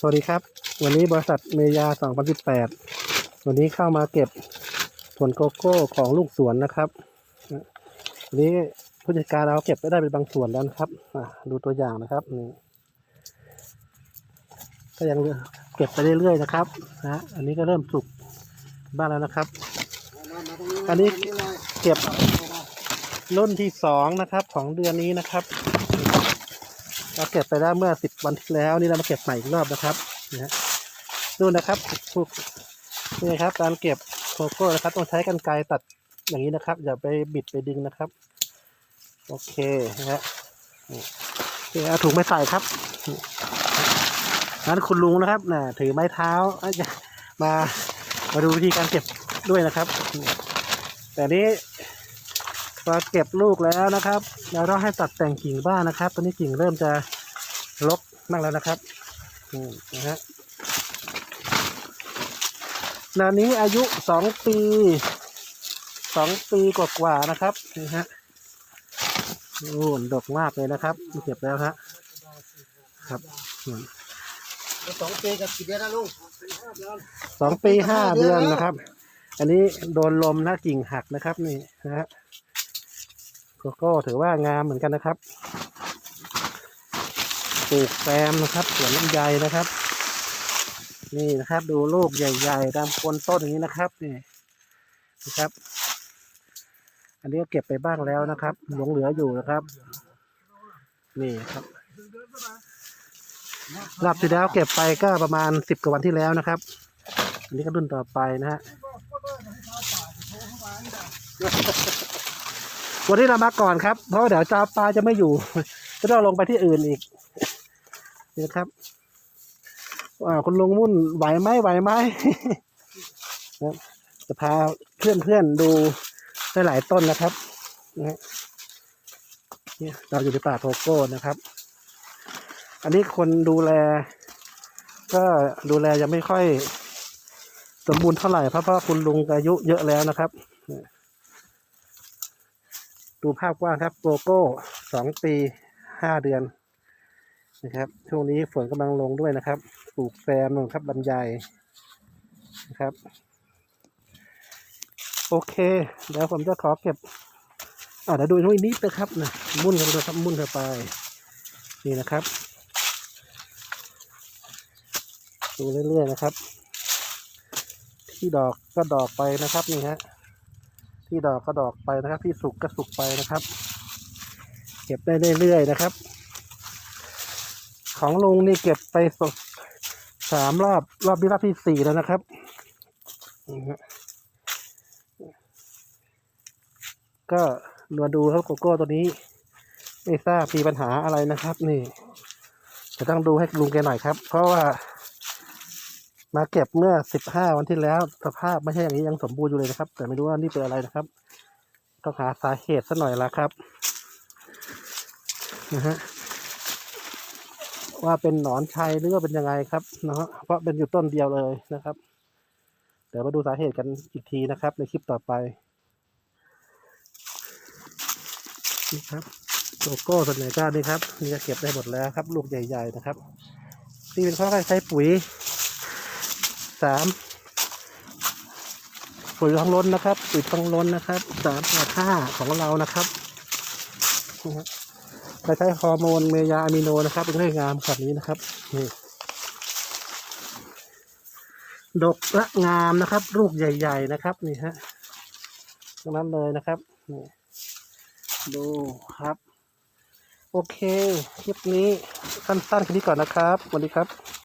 สวัสดีครับ วันนี้บริษัทเมยา 2018 วันนี้เข้ามาเก็บผลโกโก้ของลูกสวนนะครับวันนี้ผู้จัดการเราเก็บไปได้เป็นบางส่วนแล้วนะครับดูตัวอย่างนะครับนี่ก็ยังเก็บไปเรื่อยๆนะครับนะอันนี้ก็เริ่มสุกบ้างแล้วนะครับ อันนี้เก็บรุ่นที่สองนะครับของเดือนนี้นะครับ เราเก็บไปได้เมื่อสิบวันที่แล้วนี่เรามาเก็บใหม่อีกรอบนะครับนะฮะดูนะครับพวกนี่ครับการเก็บโกโก้นะครับ ต้องใช้กันไกรตัดอย่างนี้นะครับ อย่าไปบิดไปดึงนะครับ โอเคนะฮะนี่เอาถุงไม่ใส่ครับนั้นคุณลุงนะครับน่ะถือไม้เท้าอมามาดูวิธีการเก็บด้วยนะครับ แต่นี้ พอเก็บลูกแล้วนะครับเราต้องให้ตัดแต่งกิ่งบ้างนะครับ ตอนนี้กิ่งเริ่มจะลกมากแล้วนะครับอืมนะฮะนานนี้อายุสองปีสองปีกว่าๆนะครับนี่ฮะโอ้ดกมากเลยนะครับเก็บแล้วฮะครับอืมสองปีกับกี่เดือนนะลุงสองปีห้าเดือนนะครับ อันนี้โดนลมนะกิ่งหักนะครับนี่นะฮะโกโก้ถือว่างามเหมือนกันนะครับปลูกแซมนะครับสวนลำไยนะครับ นี่นะครับ ดูลูกใหญ่ๆตามโคนต้นอย่างนี้นะครับนี่นะครับ อันนี้ก็เก็บไปบ้างแล้วนะครับ หลงเหลืออยู่นะครับ นี่ครับรอบที่แล้วเก็บไปก็ประมาณสิบกว่าวันที่แล้วนะครับ อันนี้ก็รุ่นต่อไปนะฮะ วันนี้เรามาก่อนครับ เพราะเดี๋ยวจาปลาจะไม่อยู่ก็ต้องลงไปที่อื่นอีกนี่นะครับอ่าคุณลุงมุ่นไหวไหมไหวไหมจะพาเพื่อนเพื่อนๆดูได้หลายต้นนะครับเนี่ยเราอยู่ในป่าโกโก้นะครับ อันนี้คนดูแล ก็ดูแลยังไม่ค่อย สมบูรณ์เท่าไหร่เพราะเพราคุณลุงอายุเยอะแล้วนะครับ ดูภาพกว้างครับโกโก้สองปีห้าเดือนนะครับช่วงนี้ฝนกำลังลงด้วยนะครับ ปลูกแซมนนครับลำไยนะครับ โอเค เดี๋ยวผมจะขอเก็บอ่าเดี๋ยวดูตรงนี้นิดนะครับนะมุ่นกันไปครับมุ่นกันไป นี่นะครับ ดูเรื่อยๆนะครับ ที่ดอกก็ดอกไปนะครับนี่ฮะ ที่ดอกก็ดอกไปนะครับ ที่สุกก็สุกไปนะครับ เก็บได้เรื่อยๆนะครับ ของลุงนี่เก็บไปสดสามรอบรอบนี้รอบที่สี่แล้วนะครับนี่ฮะก็มาดูครับโกโก้ตัวนี้ ไม่ทราบมีปัญหาอะไรนะครับ นี่จะต้องดูให้ลุงแกหน่อยครับ เพราะว่า มาเก็บเมื่อสิบห้าวันที่แล้ว สภาพไม่ใช่อย่างนี้ยังสมบูรณ์อยู่เลยนะครับ แต่ไม่รู้ว่านี่เป็นอะไรนะครับ ต้องหาสาเหตุสัหน่อยละครับนะฮะว่าเป็นหนอนชัยหรือว่าเป็นยังไงครับนะฮะเพราะเป็นอยู่ต้นเดียวเลยนะครับ เดี๋ยวมาดูสาเหตุกันอีกทีนะครับ ในคลิปต่อไปนี่ครับโลโก้ส่วนใหญ่ก็นี่ครับนี่จะเก็บได้หมดแล้วครับ ลูกใหญ่ ๆ นะครับ นี่เป็นข้อใช้ปุ๋ย สามปุ๋ยทางล้นนะครับปุ๋ยทางล้นนะครับสามแปดห้าของเรานะครับนะฮะเราใช้ฮอร์โมนเมยาอะมิโนนะครับเป็นเรื่องงามแบบนี้นะครับนี่ดกและงามนะครับ ลูกใหญ่ ๆ นะครับนี่ฮะตรงนั้นเลยนะครับนี่ดูครับ โอเค คลิปนี้สั้นๆแค่นี้ก่อนนะครับสวัสดีครับ